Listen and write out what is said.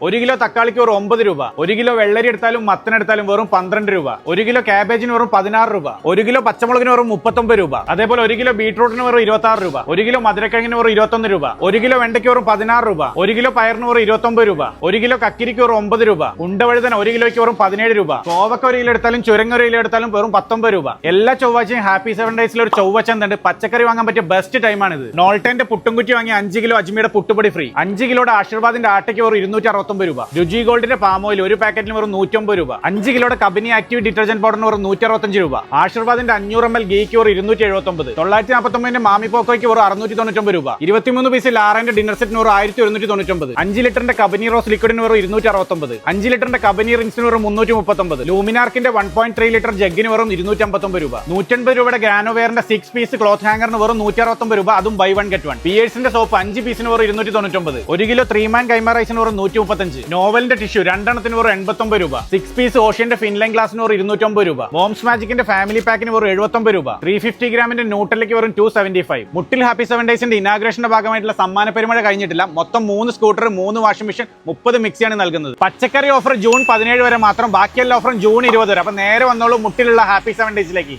ഒരു കിലോ തക്കാളിക്ക് വെറും ഒമ്പത് രൂപ ഒരു കിലോ വെള്ളരി എടുത്താലും മത്തൻ എടുത്താലും വെറും പന്ത്രണ്ട് രൂപ ഒരു കിലോ ക്യാബേജിന് വെറും പതിനാറ് രൂപ ഒരു കിലോ പച്ചമുളകിന് വെറും മുപ്പത്തൊമ്പത് രൂപ അതേപോലെ ഒരു കിലോ ബീട്രൂട്ടിന് വെറും ഇരുപത്തി ആറ് രൂപ ഒരു കിലോ മധുരക്കിഴങ്ങിന് വെറും ഇരുപത്തൊന്ന് രൂപ ഒരു കിലോ വെണ്ടയ്ക്ക് വെറും പതിനാറ് രൂപ ഒരു കിലോ പയറിന് വെറും ഇരുപത്തൊമ്പത് രൂപ ഒരു കിലോ കക്കിരിക്ക് വെറും ഒമ്പത് രൂപ ഉണ്ടവഴുതന ഒരു കിലോയ്ക്ക് വെറും പതിനേഴ് രൂപ കോവക്ക ഒരു കിലോ എടുത്താലും ചുരങ്ങ ഒരു കിലോ എടുത്താലും വെറും പത്തൊമ്പത് രൂപ എല്ലാ ചൊവ്വാഴ്ചയും ഹാപ്പി സെവൻ ഡേയ്സിൽ ഒരു ചൊവ്വച്ചന്തുണ്ട് പച്ചക്കറി വാങ്ങാൻ പറ്റിയ ബെസ്റ്റ് ടൈമാണിത് പുട്ടും പുട്ടുംകുറ്റി വാങ്ങി അഞ്ച് കിലോ അജ്മിയുടെ പുട്ടുപൊടി ഫ്രീ അഞ്ച് കിലോയുടെ ആശീർവാദിന്റെ ആട്ടയ്ക്ക് വെറും ഇരുന്നൂറ്റി അറുപത്തൊമ്പത് രൂപ. രുചി ഗോൾഡിന്റെ പാം ഓയിൽ ഒരു പാക്കറ്റിന് വെറും നൂറ്റമ്പത് രൂപ. അഞ്ച് കിലോയുടെ കബനി ആക്റ്റീവ് ഡിറ്റർജന്റ് പൗഡറിന് വെറും നൂറ്റി അറുപത്തഞ്ച് രൂപ. ആശീർവാദിന്റെ അഞ്ഞൂറ് എം എൽ ഗീക്ക് വെറും ഇരുന്നൂറ്റി എഴുപത്തൊമ്പത് തൊള്ളായിരത്തി നാൽപ്പത്തൊമ്പതിന്റെ മാമി പോക്കോയ്ക്ക് വെറും അറുന്നൂറ്റി തൊണ്ണൂറ്റൊമ്പത് രൂപ. ഇരുപത്തിമൂന്ന് പീസിൽ ആറിന്റെ ഡിന്നർ സെറ്റിന് വെറും ആയിരത്തി ഒരുന്നൂറ്റി തൊണ്ണൂറ്റൊമ്പത് അഞ്ച് ലിറ്ററിന്റെ കബനി റോസ് ലിക്വിഡിന് വെറും ഇരുന്നൂറ്റി അറുപത്തൊമ്പത് അഞ്ച് ലിറ്ററിന്റെ കബനി റിൻസിന് വെറും മുന്നൂറ്റി മുപ്പത്തൊമ്പത് ലൂമിനാർക്കിന്റെ വൺ പോയിന്റ് ത്രീ ലിറ്റർ ജഗ്ഗിന് വെറും ഇരുന്നൂറ്റി അമ്പത്തൊമ്പത് രൂപ. നൂറ്റൻപത് രൂപയുടെ ഗ്രാനോവെയറിന്റെ സിക്സ് പീസ് ക്ലോത്ത് ഹാങ്ങറിന് വെറും നൂറ്റി അറുപത്തൊമ്പത് രൂപ. അതും ബൈ വൺ ഗെറ്റ് വൺ പിയേഴ്സിന്റെ സോപ്പ് അഞ്ച് പീസിന് വെറും ഇരുന്നൂറ്റി തൊണ്ണൂറ്റൊമ്പത് ഒരു കിലോ ത്രീ മാൻ കൈമ വെറും നൂറ്റി മുപ്പത്തഞ്ച് നോവലിന്റെ ടിഷ്യൂ രണ്ടെണ്ണത്തിന് വെറും എൺപത്തൊമ്പത് രൂപ. സിക്സ് പീസ് ഓഷ്യന്റെ ഫിൻലൈൻ ഗ്ലാസിന് വെറും ഇരുന്നൂറ്റൊമ്പത് രൂപ. മോംസ് മാജിക്കിന്റെ ഫാമിലി പാക്കിന് വെറും എഴുപത്തൊമ്പത് രൂപ. ത്രീ ഫിഫ്റ്റി ഗ്രാമിന്റെ ന്യൂട്ടലിക്ക് വെറും two seventy five Muttil happy seven ഡേയ്സിന്റെ ഇനാഗ്രേഷന്റെ ഭാഗമായിട്ടുള്ള സമ്മാന പെരുമഴ കഴിഞ്ഞിട്ടില്ല. മൊത്തം മൂന്ന് സ്കൂട്ടർ മൂന്ന് വാഷിംഗ് മെഷീൻ മുപ്പത് മിക്സിയാണ് നൽകുന്നത്. പച്ചക്കറി ഓഫർ ജൂൺ പതിനേഴ് വരെ മാത്രം. ബാക്കിയെല്ലാ ഓഫറും ജൂൺ ഇരുപത് വരെ. അപ്പൊ നേരെ വന്നോളൂ മുട്ടിലുള്ള ഹാപ്പി സെവൻ ഡേയ്സിലേക്ക്